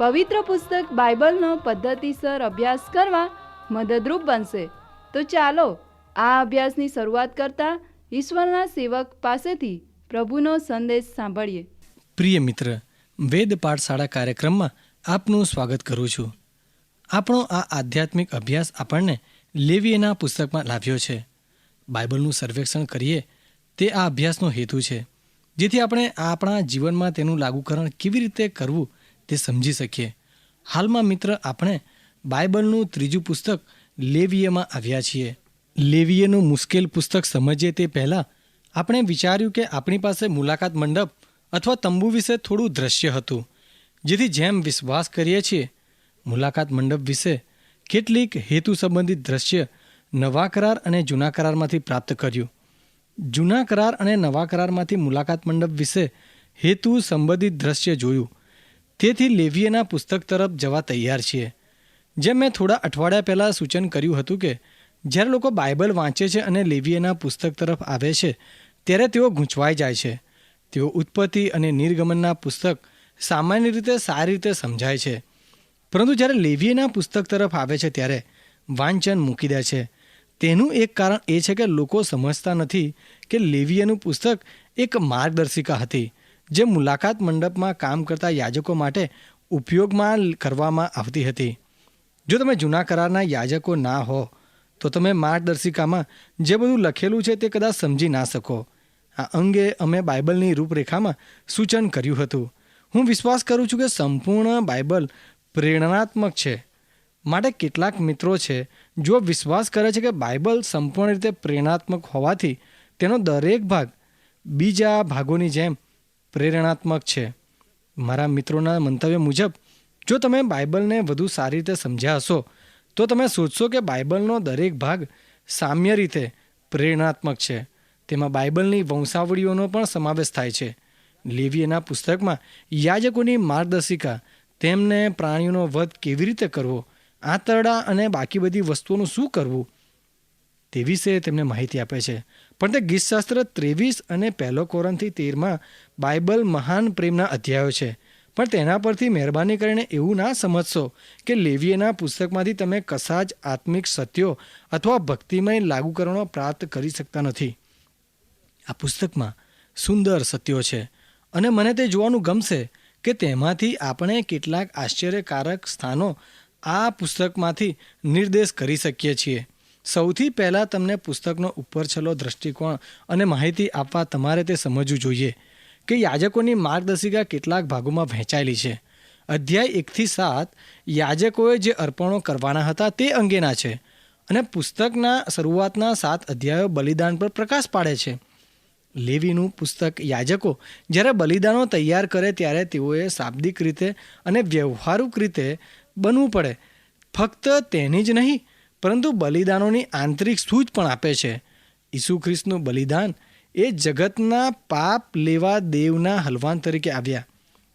પવિત્ર પુસ્તક બાઇબલનો પદ્ધતિસર અભ્યાસ કરવા મદદરૂપ બનશે. તો ચાલો, આ અભ્યાસની શરૂઆત કરતા ઈશ્વરના સેવક પાસેથી પ્રભુનો સંદેશ સાંભળીએ. પ્રિય મિત્ર, વેદ પાઠશાળા કાર્યક્રમમાં આપનું સ્વાગત કરું છું. આપણો આ આધ્યાત્મિક અભ્યાસ આપણને લેવીએના પુસ્તકમાં લાવ્યો છે. બાઇબલનું સર્વેક્ષણ કરીએ, તે આ અભ્યાસનો હેતુ છે. જેથી આપણે આપણા જીવનમાં તેનું લાગુકરણ કેવી રીતે કરવું તે સમજી શકીએ. હાલમાં મિત્ર, આપણે બાઇબલનું ત્રીજું પુસ્તક લેવીએમાં આવ્યા છીએ. લેવીએનું મુશ્કેલ પુસ્તક સમજીએ તે પહેલાં આપણે વિચાર્યું કે આપણી પાસે મુલાકાત મંડપ અથવા તંબુ વિશે થોડું દ્રશ્ય હતું. જેથી જેમ વિશ્વાસ કરીએ છીએ, મુલાકાત મંડપ વિશે કેટલીક હેતુ સંબંધિત દ્રશ્ય નવા કરાર અને જૂના કરારમાંથી પ્રાપ્ત કર્યું. જૂના કરાર અને નવા કરારમાંથી મુલાકાત મંડપ વિશે હેતુ સંબંધિત દ્રશ્ય જોયું. તેથી લેવીએના પુસ્તક તરફ જવા તૈયાર છીએ. જેમ મેં થોડા અઠવાડિયા પહેલાં સૂચન કર્યું હતું કે, જ્યારે લોકો બાઇબલ વાંચે છે અને લેવીએના પુસ્તક તરફ આવે છે, ત્યારે તેઓ ગૂંચવાઈ જાય છે. તેઓ ઉત્પત્તિ અને નિર્ગમનના પુસ્તક સામાન્ય રીતે સારી રીતે સમજાય છે. પરંતુ જ્યારે લેવીએના પુસ્તક તરફ આવે છે, ત્યારે વાંચન મૂકી દે છે. તેનું એક કારણ એ છે કે લોકો સમજતા નથી કે લેવીએનું પુસ્તક એક માર્ગદર્શિકા હતી. જે મુલાકાત મંડપમાં કામ કરતા યાજકો માટે ઉપયોગમાં કરવામાં આવતી હતી. જો તમે જૂના કરારના યાજકો ના હો, તો તમે માર્ગદર્શિકામાં જે બધું લખેલું છે તે કદાચ સમજી ના શકો. આ અંગે અમે બાઇબલની રૂપરેખામાં સૂચન કર્યું હતું. હું વિશ્વાસ કરું છું કે સંપૂર્ણ બાઇબલ પ્રેરણાત્મક છે. માટે કેટલાક મિત્રો છે, જો વિશ્વાસ કરે છે કે બાઇબલ સંપૂર્ણ રીતે પ્રેરણાત્મક હોવાથી તેનો દરેક ભાગ બીજા ભાગોની જેમ પ્રેરણાત્મક છે. મારા મિત્રોના મંતવ્ય મુજબ, જો તમે બાઇબલને વધુ સારી રીતે સમજ્યા હશો, તો તમે સોચશો કે બાઇબલનો દરેક ભાગ સામ્ય રીતે પ્રેરણાત્મક છે. તેમાં બાઇબલની વંશાવળીઓનો પણ સમાવેશ થાય છે. લેવીએના પુસ્તકમાં યાજકોની માર્ગદર્શિકા, તેમને પ્રાણીઓનો વધ કેવી રીતે કરવો, આંતરડા અને બાકી બધી વસ્તુઓનું શું કરવું તે વિશે તેમને માહિતી આપે છે. પણ તે ગીતશાસ્ત્ર ત્રેવીસ અને પહેલો કોરનથી તેરમાં બાઇબલ મહાન પ્રેમના અધ્યાયો છે. પણ તેના પરથી મહેરબાની કરીને એવું ના સમજશો કે લેવીએના પુસ્તકમાંથી તમે કશા આત્મિક સત્યો અથવા ભક્તિમય લાગુકરણો પ્રાપ્ત કરી શકતા નથી. આ પુસ્તકમાં સુંદર સત્યો છે અને મને તે જોવાનું ગમશે કે તેમાંથી આપણે કેટલાક આશ્ચર્યકારક સ્થાનો આ પુસ્તકમાંથી નિર્દેશ કરી શકીએ છીએ. સૌથી પહેલાં તમને પુસ્તકનો ઉપર છેલ્લો દ્રષ્ટિકોણ અને માહિતી આપવા તમારે તે સમજવું જોઈએ કે યાજકોની માર્ગદર્શિકા કેટલાક ભાગોમાં વહેંચાયેલી છે. અધ્યાય એકથી સાત, યાજકોએ જે અર્પણો કરવાના હતા તે અંગેના છે અને પુસ્તકના શરૂઆતના સાત અધ્યાયો બલિદાન પર પ્રકાશ પાડે છે. લેવીનું પુસ્તક યાજકો જ્યારે બલિદાનો તૈયાર કરે ત્યારે તેઓએ શાબ્દિક રીતે અને વ્યવહારિક રીતે બનવું પડે. ફક્ત તેની જ નહીં પરંતુ બલિદાનોની આંતરિક સૂચ પણ આપે છે. ઈસુ ખ્રિસ્તનું બલિદાન એ જગતના પાપ લેવા દેવના હલવાન તરીકે આવ્યા.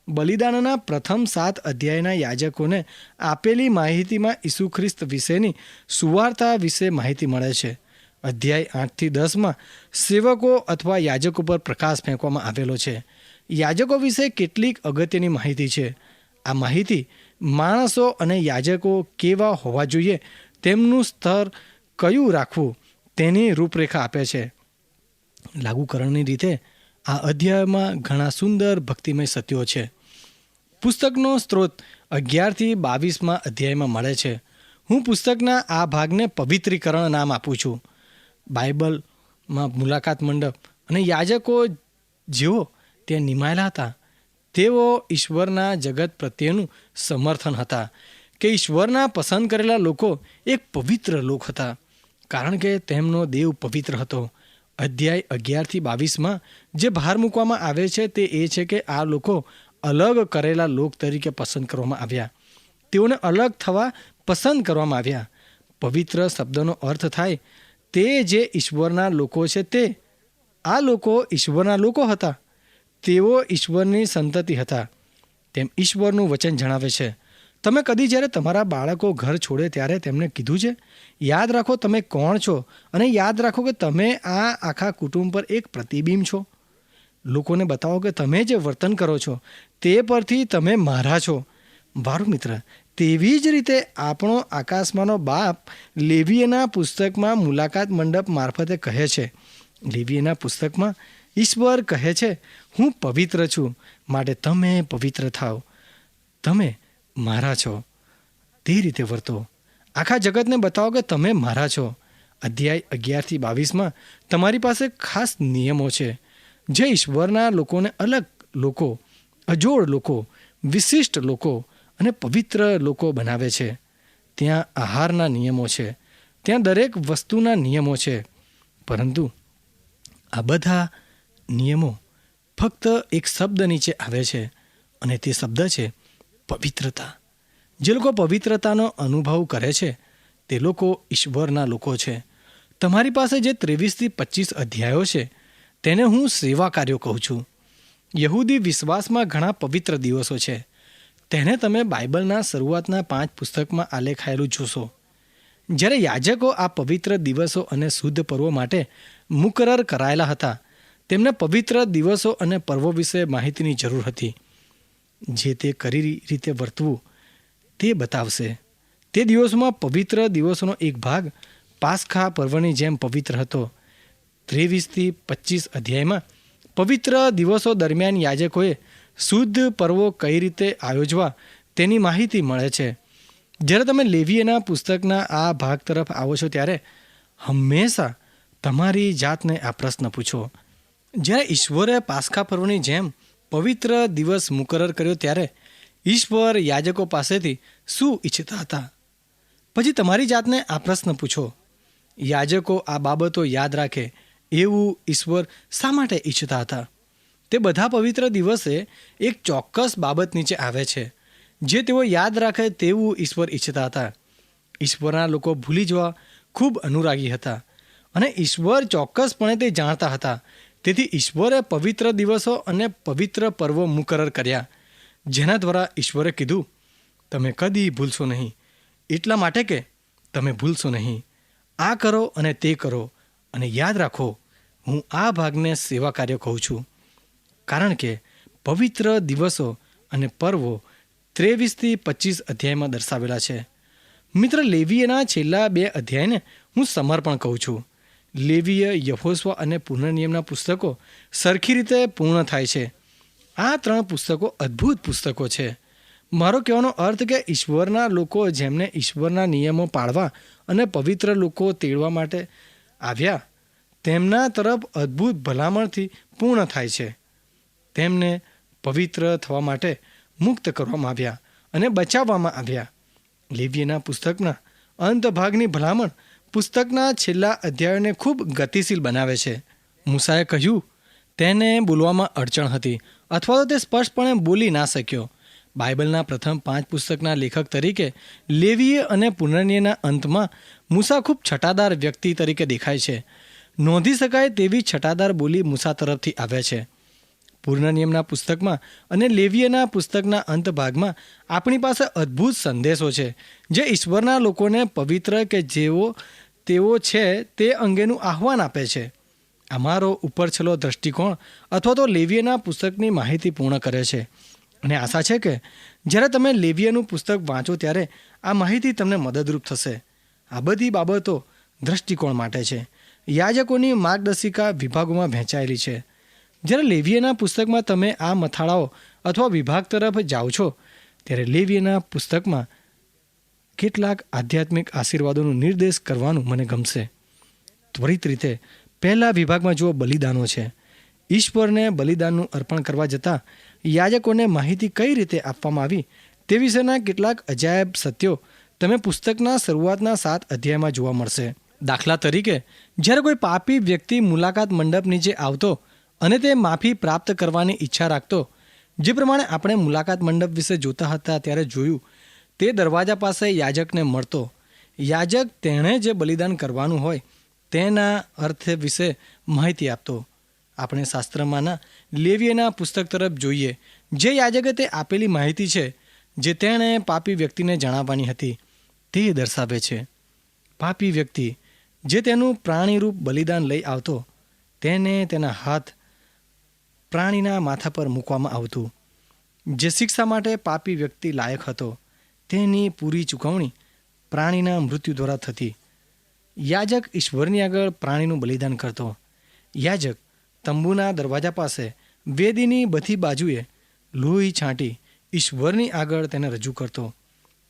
બલિદાનના પ્રથમ સાત અધ્યાયના યાજકોને આપેલી માહિતીમાં ઈસુ ખ્રિસ્ત વિશેની સુવાર્તા વિશે માહિતી મળે છે. અધ્યાય આઠથી દસમાં સેવકો અથવા યાજકો પર પ્રકાશ ફેંકવામાં આવેલો છે. યાજકો વિશે કેટલીક અગત્યની માહિતી છે. આ માહિતી માણસો અને યાજકો કેવા હોવા જોઈએ તેમનું સ્તર કયું રાખવું તેની રૂપરેખા આપે છે. લાગુકરણની રીતે આ અધ્યાયમાં ઘણા સુંદર ભક્તિમય સત્યો છે. પુસ્તકનો સ્ત્રોત અગિયારથી બાવીસમાં અધ્યાયમાં મળે છે. હું પુસ્તકના આ ભાગને પવિત્રીકરણ નામ આપું છું. બાઇબલમાં મુલાકાત મંડપ અને યાજકો જેઓ તે નિમાયેલા હતા, તેઓ ઈશ્વરના જગત પ્રત્યેનું સમર્થન હતા. કે ઈશ્વરના પસંદ કરેલા લોકો એક પવિત્ર લોક હતા. કારણ કે તેમનો દેવ પવિત્ર હતો. અધ્યાય અગિયારથી બાવીસમાં જે ભાર મૂકવામાં આવે છે તે એ છે કે આ લોકો અલગ કરેલા લોક તરીકે પસંદ કરવામાં આવ્યા. તેઓને અલગ થવા પસંદ કરવામાં આવ્યા. પવિત્ર શબ્દનો અર્થ થાય, તે જે ઈશ્વરના લોકો છે તે, આ લોકો ઈશ્વરના લોકો હતા. તેઓ ઈશ્વરની સંતતિ હતા. તેમ ઈશ્વરનું વચન જણાવે છે. તમે કદી જ્યારે તમારા બાળકો ઘર છોડે ત્યારે તેમને કીધું છે? યાદ રાખો તમે કોણ છો અને યાદ રાખો કે તમે આ આખા કુટુંબ પર એક પ્રતિબિંબ છો. લોકોને બતાવો કે તમે જે વર્તન કરો છો, તે પરથી તમે મારા છો. મારું મિત્ર, તેવી જ રીતે આપણો આકાશમાંનો બાપ લેવીએના પુસ્તકમાં મુલાકાત મંડપ મારફતે કહે છે. લેવીએના પુસ્તકમાં ઈશ્વર કહે છે, હું પવિત્ર છું, માટે તમે પવિત્ર થાઓ. તમે મારા છો. તે રીતે વર્તો. આખા જગતને બતાવો કે તમે મારા છો. અધ્યાય અગિયારથી બાવીસમાં તમારી પાસે ખાસ નિયમો છે. જે ઈશ્વરના લોકોને અલગ લોકો, અજોડ લોકો, વિશિષ્ટ લોકો અને પવિત્ર લોકો બનાવે છે. ત્યાં આહારના નિયમો છે. ત્યાં દરેક વસ્તુના નિયમો છે. પરંતુ આ બધા નિયમો ફક્ત એક શબ્દ નીચે આવે છે અને તે શબ્દ છે પવિત્રતા. જે લોકો પવિત્રતાનો અનુભવ કરે છે, તે લોકો ઈશ્વરના લોકો છે. તમારી પાસે જે ત્રેવીસથી પચીસ અધ્યાયો છે, તેને હું સેવા કાર્યો કહું છું. યહૂદી વિશ્વાસમાં ઘણા પવિત્ર દિવસો છે. તેને તમે બાઇબલના શરૂઆતના પાંચ પુસ્તકમાં આલેખાયેલું જોશો. જ્યારે યાજકો આ પવિત્ર દિવસો અને શુદ્ધ પર્વો માટે મુકરર કરાયેલા હતા, તેમને પવિત્ર દિવસો અને પર્વો વિશે માહિતીની જરૂર હતી. જે તે કરી રીતે વર્તવું, તે બતાવશે. તે દિવસોમાં પવિત્ર દિવસોનો એક ભાગ પાસખા પર્વની જેમ પવિત્ર હતો. ત્રેવીસથી પચીસ અધ્યાયમાં પવિત્ર દિવસો દરમિયાન યાજકોએ શુદ્ધ પર્વો કઈ રીતે આયોજવા તેની માહિતી મળે છે. જ્યારે તમે લેવીએના પુસ્તકના આ ભાગ તરફ આવો છો ત્યારે હંમેશા તમારી જાતને આ પ્રશ્ન પૂછો. જ્યારે ઈશ્વરે પાસખા પર્વની જેમ પવિત્ર દિવસ મુકરર કર્યો ત્યારે ઈશ્વર યાજકો પાસેથી શું ઈચ્છતા હતા? પછી તમારી જાતને આ પ્રશ્ન પૂછો. યાજકો આ બાબતો યાદ રાખે એવું ઈશ્વર શા માટે ઈચ્છતા હતા? તે બધા પવિત્ર દિવસે એક ચોક્કસ બાબત નીચે આવે છે, જે તેઓ યાદ રાખે તેવું ઈશ્વર ઈચ્છતા હતા. ઈશ્વરના લોકો ભૂલી જવા ખૂબ અનુરાગી હતા અને ઈશ્વર ચોક્કસપણે તે જાણતા હતા તેથી ઈશ્વરે પવિત્ર દિવસો અને પવિત્ર પર્વો મુકરર કર્યા. જેના દ્વારા ઈશ્વરે કીધું, તમે કદી ભૂલશો નહીં. એટલા માટે કે તમે ભૂલશો નહીં. આ કરો અને તે કરો અને યાદ રાખો, હું આ ભાગને સેવા કાર્ય કહું છું. કારણ કે પવિત્ર દિવસો અને પર્વો ત્રેવીસથી પચીસ અધ્યાયમાં દર્શાવેલા છે. મિત્ર લેવીએના છેલ્લા બે અધ્યાયને હું સમર્પણ કહું છું. લેવીય યહોસ્વ અને પુનર્નિયમના પુસ્તકો સરખી રીતે પૂર્ણ થાય છે. આ ત્રણ પુસ્તકો અદ્ભુત પુસ્તકો છે. મારો કહેવાનો અર્થ કે ઈશ્વરના લોકો જેમને ઈશ્વરના નિયમો પાળવા અને પવિત્ર લોકો તેડવા માટે આવ્યા, તેમના તરફ અદ્ભુત ભલામણથી પૂર્ણ થાય છે. તેમને પવિત્ર થવા માટે મુક્ત કરવામાં આવ્યા અને બચાવવામાં આવ્યા. લેવીયના પુસ્તકના અંત ભાગની ભલામણ પુસ્તકના છેલ્લા અધ્યાયોને ખૂબ ગતિશીલ બનાવે છે. મૂસાએ કહ્યું, તેને બોલવામાં અડચણ હતી અથવા તો તે સ્પષ્ટપણે બોલી ના શક્યો. બાઇબલના પ્રથમ પાંચ પુસ્તકના લેખક તરીકે લેવીએ અને પુનર્નિયના અંતમાં મૂસા ખૂબ છટાદાર વ્યક્તિ તરીકે દેખાય છે. નોંધી શકાય તેવી છટાદાર બોલી મૂસા તરફથી આવે છે. પૂર્ણનિયમના પુસ્તકમાં અને લેવીયના પુસ્તકના અંત ભાગમાં આપણી પાસે અદ્ભુત સંદેશો છે, જે ઈશ્વરના લોકોને પવિત્ર કે જેઓ તેઓ છે તે અંગેનું આહવાન આપે છે. અમારો ઉપરછલો દ્રષ્ટિકોણ અથવા તો લેવિયના પુસ્તકની માહિતી પૂર્ણ કરે છે. અને આશા છે કે જ્યારે તમે લેવિયનું પુસ્તક વાંચો ત્યારે આ માહિતી તમને મદદરૂપ થશે. આ બધી બાબતો દ્રષ્ટિકોણ માટે છે. યાજકોની માર્ગદર્શિકા વિભાગોમાં વહેંચાયેલી છે. જ્યારે લેવિયના પુસ્તકમાં તમે આ મથાળાઓ અથવા વિભાગ તરફ જાઓ છો, ત્યારે લેવિયના પુસ્તકમાં કેટલાક આધ્યાત્મિક આશીર્વાદોનો નિર્દેશ કરવાનું મને ગમશે. ત્વરિત રીતે, પહેલા વિભાગમાં જુઓ બલિદાનો છે. ઈશ્વરને બલિદાનનું અર્પણ કરવા જતાં યાજકોને માહિતી કઈ રીતે આપવામાં આવી તે વિશેના કેટલાક અજાયબ સત્યો તમે પુસ્તકના શરૂઆતના સાત અધ્યાયમાં જોવા મળશે. દાખલા તરીકે, જ્યારે કોઈ પાપી વ્યક્તિ મુલાકાત મંડપ નીચે આવતો અને તે માફી પ્રાપ્ત કરવાની ઈચ્છા રાખતો, જે પ્રમાણે આપણે મુલાકાત મંડપ વિશે જોતા હતા ત્યારે જોયું તે દરવાજા પાસે યાજકને મળતો. યાજક તેણે જે બલિદાન કરવાનું હોય તેના અર્થ વિશે માહિતી આપતો. આપણે શાસ્ત્રમાંના લેવીયના પુસ્તક તરફ જોઈએ. જે યાજકે તે આપેલી માહિતી છે, જે તેણે પાપી વ્યક્તિને જણાવવાની હતી, તે દર્શાવે છે. પાપી વ્યક્તિ જે તેનું પ્રાણીરૂપ બલિદાન લઈ આવતો, તેને તેના હાથ પ્રાણીના માથા પર મૂકવામાં આવતું. જે શિક્ષા માટે પાપી વ્યક્તિ લાયક હતો તેની પૂરી ચૂકવણી પ્રાણીના મૃત્યુ દ્વારા થતી. યાજક ઈશ્વરની આગળ પ્રાણીનું બલિદાન કરતો. યાજક તંબુના દરવાજા પાસે વેદીની બધી બાજુએ લોહી છાંટી ઈશ્વરની આગળ તેને રજૂ કરતો.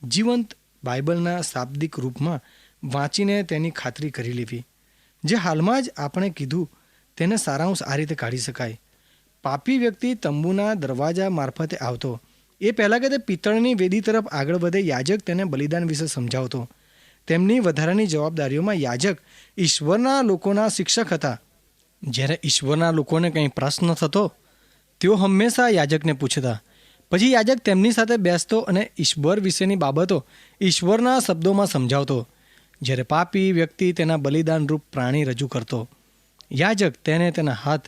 જીવંત બાઇબલના શાબ્દિક રૂપમાં વાંચીને તેની ખાતરી કરી લેવી. જે હાલમાં જ આપણે કીધું, તેને સારાંશ આ રીતે કાઢી શકાય. પાપી વ્યક્તિ તંબુના દરવાજા મારફતે આવતો. એ પહેલાં કે તે પિત્તળની વેદી તરફ આગળ વધે યાજક તેને બલિદાન વિશે સમજાવતો. તેમની વધારાની જવાબદારીઓમાં યાજક ઈશ્વરના લોકોના શિક્ષક હતા. જ્યારે ઈશ્વરના લોકોને કંઈ પ્રશ્ન થતો, તેઓ હંમેશા યાજકને પૂછતા. પછી યાજક તેમની સાથે બેસતો અને ઈશ્વર વિશેની બાબતો ઈશ્વરના શબ્દોમાં સમજાવતો. જ્યારે પાપી વ્યક્તિ તેના બલિદાનરૂપ પ્રાણી રજૂ કરતો. યાજક તેને તેના હાથ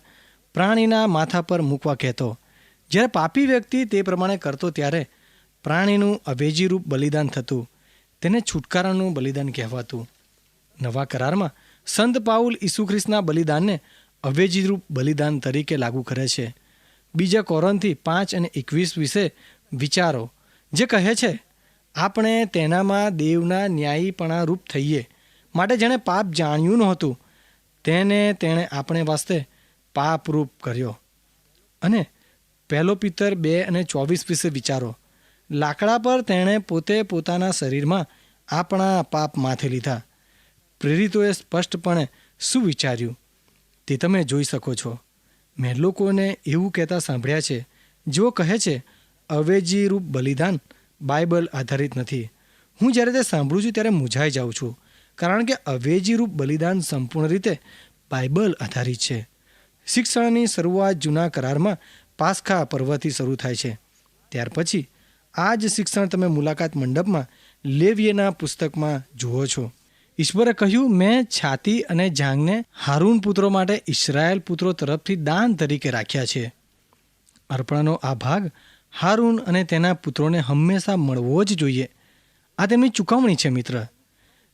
પ્રાણીના માથા પર મૂકવા કહેતો. જ્યારે પાપી વ્યક્તિ તે પ્રમાણે કરતો ત્યારે પ્રાણીનું અવેજીરૂપ બલિદાન થતું, તેને છુટકારાનું બલિદાન કહેવાતું. નવા કરારમાં સંત પાઉલ ઈસુ ખ્રિસ્તના બલિદાનને અવેજીરૂપ બલિદાન તરીકે લાગુ કરે છે. બીજા કોરનથી પાંચ અને એકવીસ વિશે વિચારો, જે કહે છે, આપણે તેનામાં દેવના ન્યાયીપણા રૂપ થઈએ માટે જેણે પાપ જાણ્યું નહોતું, તેને તેણે આપણે વાસ્તે પાપરૂપ કર્યો. અને પહેલો પિત્તર બે અને ચોવીસ વિશે વિચારો. લાકડા પર તેણે પોતે પોતાના શરીરમાં આપણા પાપ માથે લીધા. પ્રેરિતોએ સ્પષ્ટપણે શું વિચાર્યું? તે તમે જોઈ શકો છો. મેં લોકોને એવું કહેતા સાંભળ્યા છે, જેઓ કહે છે અવેજીરૂપ બલિદાન બાઇબલ આધારિત નથી. હું જ્યારે તે સાંભળું છું ત્યારે મૂંઝાઈ જાઉં છું, કારણ કે અવેજીરૂપ બલિદાન સંપૂર્ણ રીતે બાઇબલ આધારિત છે. શિક્ષણની શરૂઆત જૂના કરારમાં પાસખા પર્વથી શરૂ થાય છે. ત્યાર પછી આ જ શિક્ષણ તમે મુલાકાત મંડપમાં લેવિયેના પુસ્તકમાં જુઓ છો. ઈશ્વરે કહ્યું, મેં છાતી અને જાંગને હારૂન પુત્રો માટે ઇસરાયેલ પુત્રો તરફથી દાન તરીકે રાખ્યા છે. અર્પણનો આ ભાગ હારૂન અને તેના પુત્રોને હંમેશા મળવો જ જોઈએ. આ તેમની ચૂકવણી છે, મિત્ર.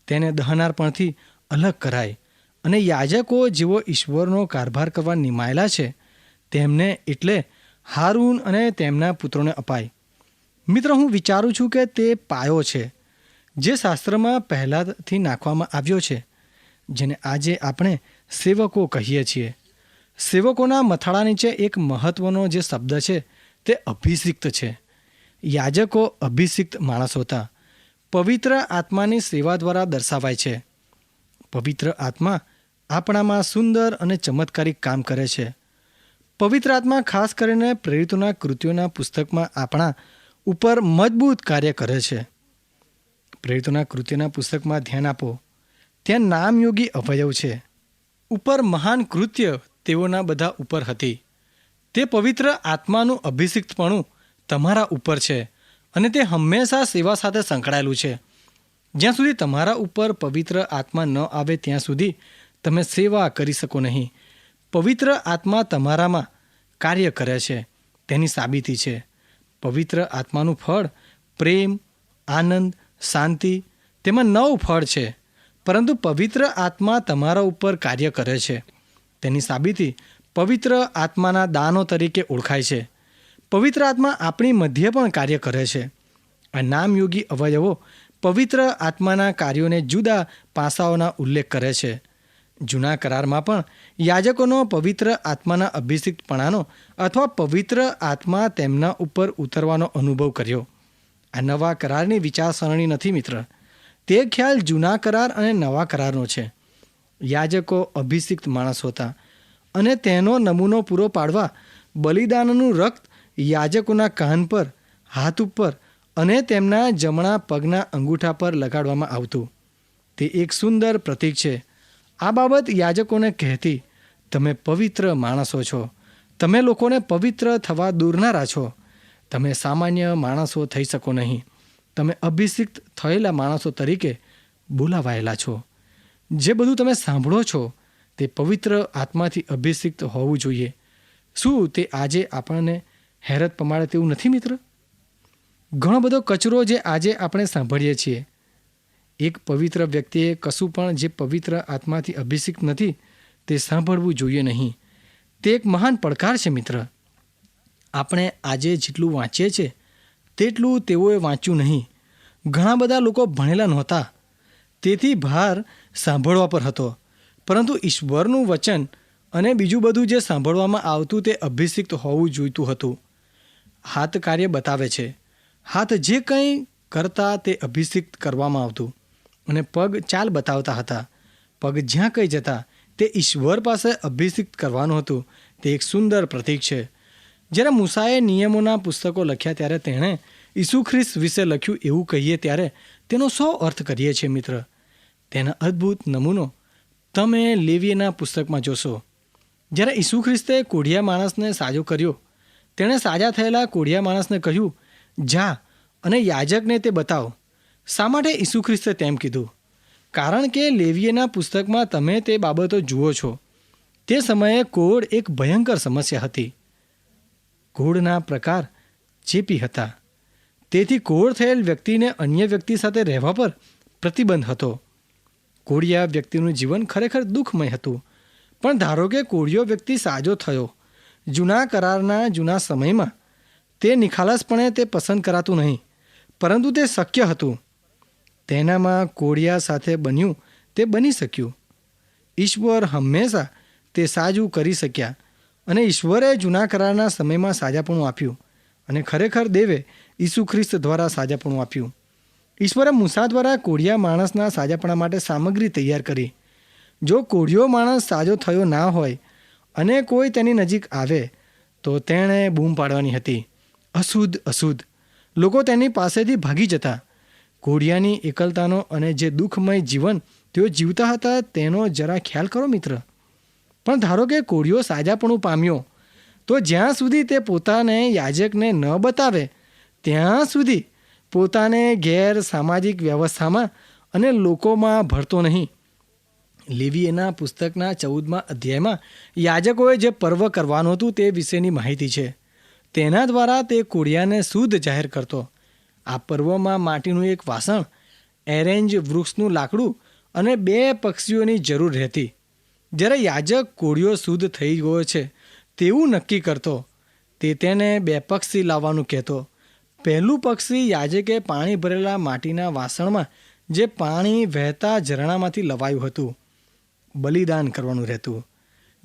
તેને દહનાર્પણથી અલગ કરાય અને યાજકો જેઓ ઈશ્વરનો કારભાર કરવા નિમાયેલા છે. તેમને એટલે હારૂન અને તેમના પુત્રોને અપાય. મિત્ર, હું વિચારું છું કે તે પાયો છે, જે શાસ્ત્રમાં પહેલાંથી નાખવામાં આવ્યો છે, જેને આજે આપણે સેવકો કહીએ છીએ. સેવકોના મથાળા નીચે એક મહત્વનો જે શબ્દ છે, તે અભિષિક્ત છે. યાજકો અભિષિક્ત માણસ હતા. પવિત્ર આત્માની સેવા દ્વારા દર્શાવાય છે. પવિત્ર આત્મા આપણામાં સુંદર અને ચમત્કારિક કામ કરે છે. પવિત્ર આત્મા ખાસ કરીને પ્રેરિતોના કૃત્યોના પુસ્તકમાં આપણા ઉપર મજબૂત કાર્ય કરે છે. પ્રેરિતોના કૃત્યના પુસ્તકમાં ધ્યાન આપો. ત્યાં નામયોગી અવયવ છે. ઉપર મહાન કૃત્ય તેઓના બધા ઉપર હતી. તે પવિત્ર આત્માનું અભિષિક્તપણું તમારા ઉપર છે અને તે હંમેશા સેવા સાથે સંકળાયેલું છે. જ્યાં સુધી તમારા ઉપર પવિત્ર આત્મા ન આવે ત્યાં સુધી તમે સેવા કરી શકો નહીં. પવિત્ર આત્મા તમારામાં કાર્ય કરે છે, તેની સાબિતી છે. પવિત્ર આત્માનું ફળ પ્રેમ, આનંદ, શાંતિ તેમાં નવ ફળ છે, પરંતુ પવિત્ર આત્મા તમારા ઉપર કાર્ય કરે છે. તેની સાબિતી પવિત્ર આત્માના દાનો તરીકે ઓળખાય છે. પવિત્ર આત્મા આપણી મધ્ય પણ કાર્ય કરે છે. આ નામયોગી અવયવો પવિત્ર આત્માના કાર્યોને જુદા પાસાઓના ઉલ્લેખ કરે છે. જૂના કરારમાં પણ યાજકોનો પવિત્ર આત્માના અભિષિક્તપણાનો અથવા પવિત્ર આત્મા તેમના ઉપર ઉતરવાનો અનુભવ કર્યો. આ નવા કરારની વિચારસરણી નથી મિત્ર. તે ખ્યાલ જૂના કરાર અને નવા કરારનો છે. યાજકો અભિષિક્ત માણસ હતા અને તેનો નમૂનો પૂરો પાડવા બલિદાનનું રક્ત યાજકોના કાન પર, હાથ ઉપર અને તેમના જમણા પગના અંગૂઠા પર લગાડવામાં આવતું. તે એક સુંદર પ્રતીક છે. આ બાબત યાજકોને કહેતી, તમે પવિત્ર માણસો છો. તમે લોકોને પવિત્ર થવા દૂરનારા છો. તમે સામાન્ય માણસો થઈ શકો નહીં. તમે અભિષિક્ત થયેલા માણસો તરીકે બોલાવાયેલા છો. જે બધું તમે સાંભળો છો, તે પવિત્ર આત્માથી અભિષિક્ત હોવું જોઈએ. શું તે આજે આપણને હેરત પમાડે તેવું નથી મિત્ર? ઘણો બધો કચરો જે આજે આપણે સાંભળીએ છીએ એક પવિત્ર વ્યક્તિએ કશું પણ જે પવિત્ર આત્માથી અભિષિક્ત નથી, તે સાંભળવું જોઈએ નહીં. તે એક મહાન પડકાર છે મિત્ર. આપણે આજે જેટલું વાંચીએ છીએ, તેટલું તેઓએ વાંચ્યું નહીં. ઘણા બધા લોકો ભણેલા નહોતા. તેથી ભાર સાંભળવા પર હતો. પરંતુ ઈશ્વરનું વચન અને બીજું બધું જે સાંભળવામાં આવતું તે અભિષિક્ત હોવું જોઈતું હતું. હાથ કાર્ય બતાવે છે. હાથ જે કંઈ કરતા તે અભિષિક્ત કરવામાં આવતું. અને પગ ચાલ બતાવતા હતા. પગ જ્યાં કંઈ જતા, તે ઈશ્વર પાસે અભિષિક્ત કરવાનું હતું. તે એક સુંદર પ્રતીક છે. જ્યારે મૂસાએ નિયમોના પુસ્તકો લખ્યા ત્યારે તેણે ઈસુ ખ્રિસ્ત વિશે લખ્યું એવું કહીએ ત્યારે તેનો સો અર્થ કરીએ છીએ મિત્ર. તેના અદ્ભુત નમૂનો તમે લેવીના પુસ્તકમાં જોશો. જ્યારે ઈસુ ખ્રિસ્તે કોઢિયા માણસને સાજો કર્યો, તેણે સાજા થયેલા કોઢિયા માણસને કહ્યું, જા અને યાજકને તે બતાવો. શા માટે ઈસુ ખ્રિસ્તે તેમ કીધું? કારણ કે લેવીએના પુસ્તકમાં તમે તે બાબતો જુઓ છો. તે સમયે કોડ એક ભયંકર સમસ્યા હતી. કોડના પ્રકાર ચેપી હતા. તેથી કોડ થયેલ વ્યક્તિને અન્ય વ્યક્તિ સાથે રહેવા પર પ્રતિબંધ હતો. કોળિયા વ્યક્તિનું જીવન ખરેખર દુઃખમય હતું. પણ ધારો કે કોળિયો વ્યક્તિ સાજો થયો. જૂના કરારના જૂના સમયમાં તે નિખાલસપણે તે પસંદ કરાતું નહીં. પરંતુ તે શક્ય હતું. તેનામાં કોળિયા સાથે બન્યું, તે બની શક્યું. ઈશ્વર હંમેશા તે સાજું કરી શક્યા અને ઈશ્વરે જૂના કરારના સમયમાં સાજાપણું આપ્યું અને ખરેખર દેવે ઈસુ ખ્રિસ્ત દ્વારા સાજાપણું આપ્યું. ઈશ્વરે મૂસા દ્વારા કોળિયા માણસના સાજાપણા માટે સામગ્રી તૈયાર કરી. જો કોળિયો માણસ સાજો થયો ના હોય અને કોઈ તેની નજીક આવે, તો તેણે બૂમ પાડવાની હતી. અશુદ્ધ અશુદ્ધ. લોકો તેની પાસેથી ભાગી જતા કોળિયાની એકલતાનો અને જે દુઃખમય જીવન તેઓ જીવતા હતા, તેનો જરા ખ્યાલ કરો મિત્ર. પણ ધારો કે કોળિયો સાજાપણું પામ્યો, તો જ્યાં સુધી તે પોતાને યાજકને ન બતાવે, ત્યાં સુધી પોતાને ગેર સામાજિક વ્યવસ્થામાં અને લોકોમાં ભરતો નહીં. લેવીએના પુસ્તકના ચૌદમાં અધ્યાયમાં યાજકોએ જે પર્વ કરવાનું હતું તે વિશેની માહિતી છે. તેના દ્વારા તે કોળિયાને શુદ્ધ જાહેર કરતો. આ પર્વમાં માટીનું એક વાસણ, એરેન્જ વૃક્ષનું લાકડું અને બે પક્ષીઓની જરૂર રહેતી. જ્યારે યાજક કોળિયો શુદ્ધ થઈ ગયો છે, તેવું નક્કી કરતો. તે તેને બે પક્ષી લાવવાનું કહેતો. પહેલું પક્ષી યાજકે પાણી ભરેલા માટીના વાસણમાં, જે પાણી વહેતા ઝરણામાંથી લવાયું હતું, બલિદાન કરવાનું રહેતું.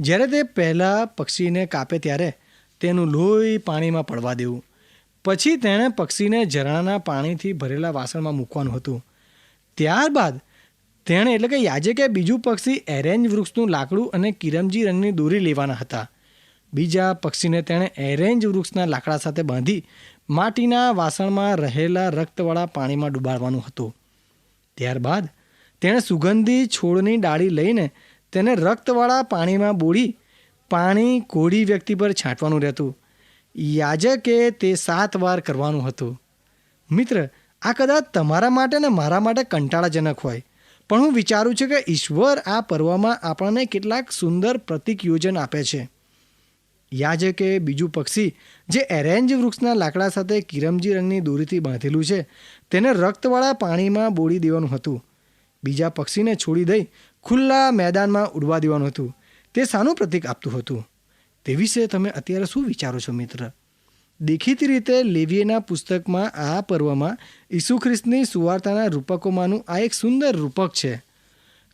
જ્યારે તે પહેલાં પક્ષીને કાપે ત્યારે તેનું લોહી પાણીમાં પડવા દેવું. પછી તેણે પક્ષીને ઝરણાના પાણીથી ભરેલા વાસણમાં મૂકવાનું હતું. ત્યારબાદ તેણે એટલે કે યાજકે બીજું પક્ષી એરેન્જ વૃક્ષનું લાકડું અને કિરમજી રંગની દોરી લેવાના હતા. બીજા પક્ષીને તેણે એરેન્જ વૃક્ષના લાકડા સાથે બાંધી માટીના વાસણમાં રહેલા રક્તવાળા પાણીમાં ડૂબાડવાનું હતું. ત્યારબાદ તેણે સુગંધી છોડની ડાળી લઈને તેને રક્તવાળા પાણીમાં બોળી પાણી કોળી વ્યક્તિ પર છાંટવાનું રહેતું. યાજકે તે સાત વાર કરવાનું હતું. મિત્ર, આ કદાચ તમારા માટે ને મારા માટે કંટાળાજનક હોય, પણ હું વિચારું છું કે ઈશ્વર આ પર્વમાં આપણને કેટલાક સુંદર પ્રતિક યોજન આપે છે. યાજકે બીજું પક્ષી, જે એરેન્જ વૃક્ષના લાકડા સાથે કિરમજી રંગની દોરીથી બાંધેલું છે, તેને રક્તવાળા પાણીમાં બોળી દેવાનું હતું. બીજા પક્ષીને છોડી દઈ ખુલ્લા મેદાનમાં ઉડવા દેવાનું હતું. તે શાનું પ્રતીક આપતું હતું. તે વિશે તમે અત્યારે શું વિચારો છો, મિત્ર? દેખીતી રીતે લેવીએના પુસ્તકમાં આ પર્વમાં ઈસુ ખ્રિસ્તની સુવાર્તાના રૂપકોમાંનું આ એક સુંદર રૂપક છે.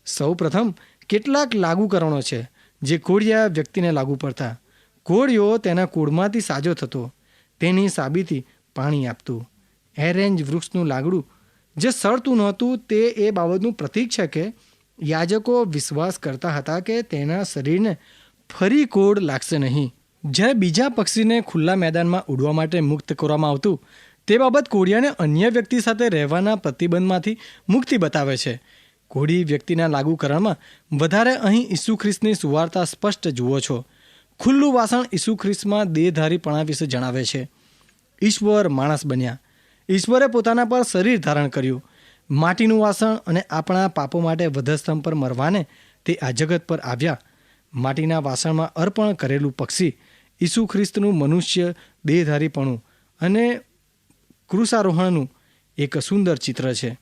સૌ પ્રથમ કેટલાક લાગુકરણો છે, જે કોળિયા વ્યક્તિને લાગુ પડતા. કોળિયો તેના કોળમાંથી સાજો થતો, તેની સાબિતી પાણી આપતું. એરેન્જ વૃક્ષનું લાગડું, જે સળતું નહોતું, તે એ બાબતનું પ્રતીક છે કે, યાજકો વિશ્વાસ કરતા હતા કે તેના શરીરને ફરી કોડ લાગશે નહીં. જ્યારે બીજા પક્ષીને ખુલ્લા મેદાનમાં ઉડવા માટે મુક્ત કરવામાં આવતું, તે બાબત કોડિયાને અન્ય વ્યક્તિ સાથે રહેવાના પ્રતિબંધમાંથી મુક્તિ બતાવે છે. કોડી વ્યક્તિના લાગુકરણમાં વધારે અહીં ઈસુ ખ્રિસ્તની સુવાર્તા સ્પષ્ટ જુઓ છો. ખુલ્લું વાસણ ઈસુ ખ્રિસ્તમાં દેહધારીપણા વિશે જણાવે છે. ઈશ્વર માણસ બન્યા. ઈશ્વરે પોતાના પર શરીર ધારણ કર્યું. માટીનું વાસણ અને આપણા પાપો માટે વધસ્તંભ પર મરવાને તે આ જગત પર આવ્યા. માટીના વાસણમાં અર્પણ કરેલું પક્ષી ઈસુ ખ્રિસ્તનું મનુષ્ય દેહધારીપણું અને કૃષારોહણનું એક સુંદર ચિત્ર છે.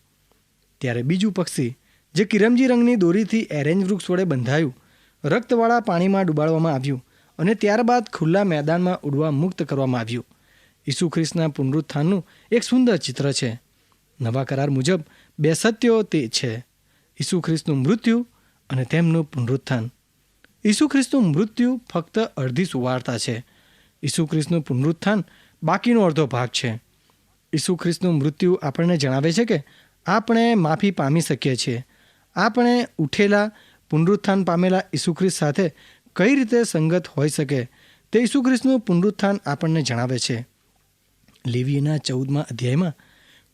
ત્યારે બીજું પક્ષી, જે કિરમજી રંગની દોરીથી એરેન્જ વૃક્ષ વડે બંધાયું, રક્તવાળા પાણીમાં ડૂબાડવામાં આવ્યું અને ત્યારબાદ ખુલ્લા મેદાનમાં ઉડવા મુક્ત કરવામાં આવ્યું. ઈસુ ખ્રિસ્તના પુનરુત્થાનનું એક સુંદર ચિત્ર છે. નવા કરાર મુજબ બે સત્યો તે છે. ઈસુ ખ્રિસ્તનું મૃત્યુ અને તેમનું પુનરુત્થાન. ઈસુ ખ્રિસ્તનું મૃત્યુ ફક્ત અડધી સુવાર્તા છે. ઈસુ ખ્રિસ્તનું પુનરુત્થાન બાકીનો અડધો ભાગ છે. ઈસુ ખ્રિસ્તનું મૃત્યુ આપણને જણાવે છે કે આપણે માફી પામી શકીએ છીએ. આપણે ઉઠેલા, પુનરુત્થાન પામેલા ઈસુ ખ્રિસ્ત સાથે કઈ રીતે સંગત હોઈ શકે તે ઈસુ ખ્રિસ્તનું પુનરુત્થાન આપણને જણાવે છે. લેવીના ચૌદમાં અધ્યાયમાં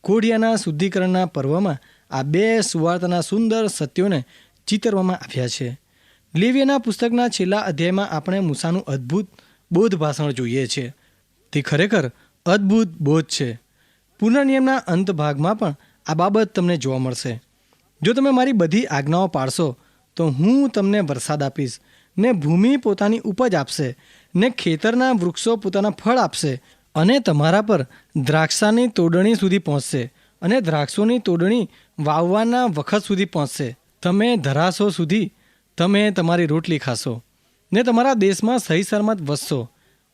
કોડિયાના શુદ્ધિકરણના પર્વમાં આ બે સુવાર્તાના સુંદર સત્યોને ચિતરવામાં આવ્યા છે. લેવીના પુસ્તકના છેલ્લા અધ્યાયમાં આપણે મૂસાનું અદ્ભુત બોધ ભાષણ જોઈએ છીએ તે ખરેખર અદ્ભુત બોધ છે. પુનર્નિયમના અંત ભાગમાં પણ આ બાબત તમને જોવા મળશે. જો તમે મારી બધી આજ્ઞાઓ પાળશો, તો હું તમને વરસાદ આપીશ, ને ભૂમિ પોતાની ઉપજ આપશે, ને ખેતરના વૃક્ષો પોતાના ફળ આપશે, અને તમારા પર દ્રાક્ષાની તોડણી સુધી પહોંચશે, અને દ્રાક્ષોની તોડણી વાવવાના વખત સુધી પહોંચશે. તમે ધરાશો સુધી તમે તમારી રોટલી ખાશો ને તમારા દેશમાં સહી સલામત વસશો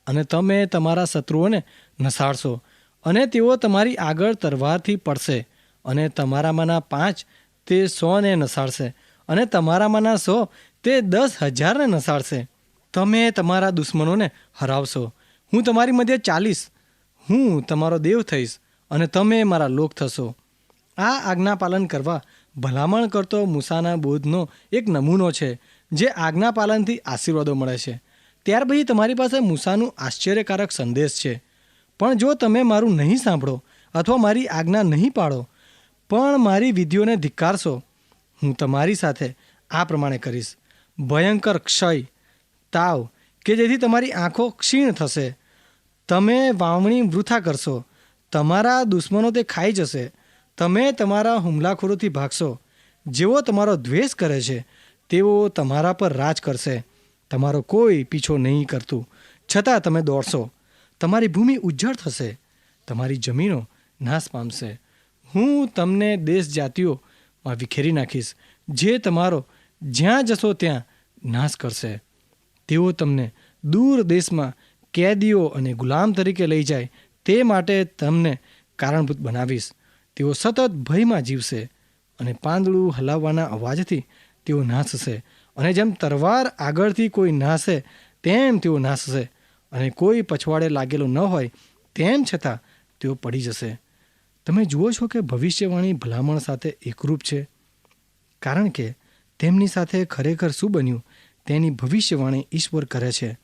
અને તમે તમારા શત્રુઓને નસાડશો અને તેઓ તમારી આગળ તરવારથી પડશે અને તમારામાંના પાંચ તે સોને નસાડશે અને તમારામાંના સો તે દસ હજારને નસાડશે તમે તમારા દુશ્મનોને હરાવશો. હું તમારી મધ્ય ચાલીશ હું તમારો દેવ થઈશ અને તમે મારા લોક થશો. આ આજ્ઞા પાલન કરવા ભલામણ કરતો મૂસાના બોધનો એક નમૂનો છે, જે આજ્ઞા પાલનથી આશીર્વાદો મળે છે. ત્યાર પછી તમારી પાસે મૂસાનું આશ્ચર્યકારક સંદેશ છે. પણ જો તમે મારું નહીં સાંભળો અથવા મારી આજ્ઞા નહીં પાળો, પણ મારી વિધિઓને ધિક્કારશો, હું તમારી સાથે આ પ્રમાણે કરીશ. ભયંકર ક્ષય, તાવ, કે જેથી તમારી આંખો ક્ષીણ થશે. તમે વાવણી વૃથા કરશો. તમારા દુશ્મનો તે ખાઈ જશે. તમે તમારા હુમલાખોરોથી ભાગશો. જેઓ તમારો દ્વેષ કરે છે, તેઓ તમારા પર રાજ કરશે. તમારો કોઈ પીછો નહીં કરતું. છતાં તમે દોડશો. તમારી ભૂમિ ઉજ્જળ થશે. તમારી જમીનો નાશ પામશે. હું તમને દેશ જાતિઓમાં વિખેરી નાખીશ. જે તમારો જ્યાં જશો ત્યાં નાશ કરશે. તેઓ તમને દૂર દેશમાં કેદીઓ અને ગુલામ તરીકે લઈ જાય. તે માટે તમને કારણભૂત બનાવીશ. તેઓ સતત ભયમાં જીવશે અને પાંદડું હલાવવાના અવાજથી તેઓ નાશશે અને જેમ તરવાર આગળથી કોઈ નાશે તેમ તેઓ નાશશે અને કોઈ પછવાડે લાગેલો ન હોય, તેમ છતાં તેઓ પડી જશે. તમે જુઓ છો કે ભવિષ્યવાણી ભલામણ સાથે એકરૂપ છે. કારણ કે તેમની સાથે ખરેખર શું બન્યું? તેની ભવિષ્યવાણી ઈશ્વર કરે છે.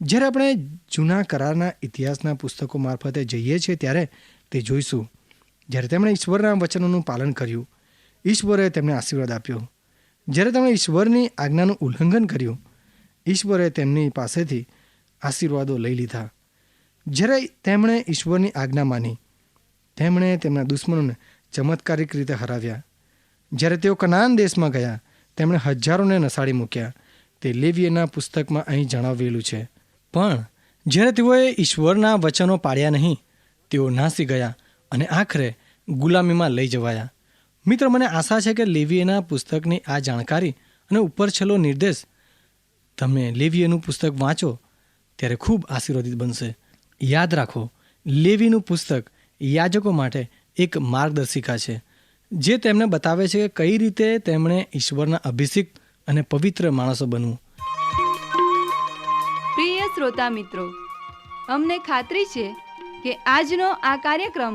જ્યારે આપણે જૂના કરારના ઇતિહાસના પુસ્તકો મારફતે જઈએ છીએ ત્યારે તે જોઈશું. જ્યારે તેમણે ઈશ્વરના વચનોનું પાલન કર્યું, ઈશ્વરે તેમને આશીર્વાદ આપ્યો. જ્યારે તેમણે ઈશ્વરની આજ્ઞાનું ઉલ્લંઘન કર્યું, ઈશ્વરે તેમની પાસેથી આશીર્વાદો લઈ લીધા. જ્યારે તેમણે ઈશ્વરની આજ્ઞા માની, તેમણે તેમના દુશ્મનોને ચમત્કારિક રીતે હરાવ્યા. જ્યારે તેઓ કનાન દેશમાં ગયા, તેમણે હજારોને નસાડી મૂક્યા. તે લેવીએના પુસ્તકમાં અહીં જણાવેલું છે. પણ જ્યારે તેઓએ ઈશ્વરના વચનો પાડ્યા નહીં, તેઓ નાસી ગયા અને આખરે ગુલામીમાં લઈ જવાયા. મિત્ર, મને આશા છે કે લેવીએના પુસ્તકની આ જાણકારી અને ઉપર છેલ્લો નિર્દેશ તમે લેવીએનું પુસ્તક વાંચો ત્યારે ખૂબ આશીર્વાદિત બનશે. યાદ રાખો, લેવીનું પુસ્તક યાજકો માટે એક માર્ગદર્શિકા છે, જે તેમને બતાવે છે કે કઈ રીતે તેમણે ઈશ્વરના અભિષિક્ત અને પવિત્ર માણસો બનવું. પ્રિય શ્રોતા મિત્રો, અમને ખાતરી છે કે આજનો આ કાર્યક્રમ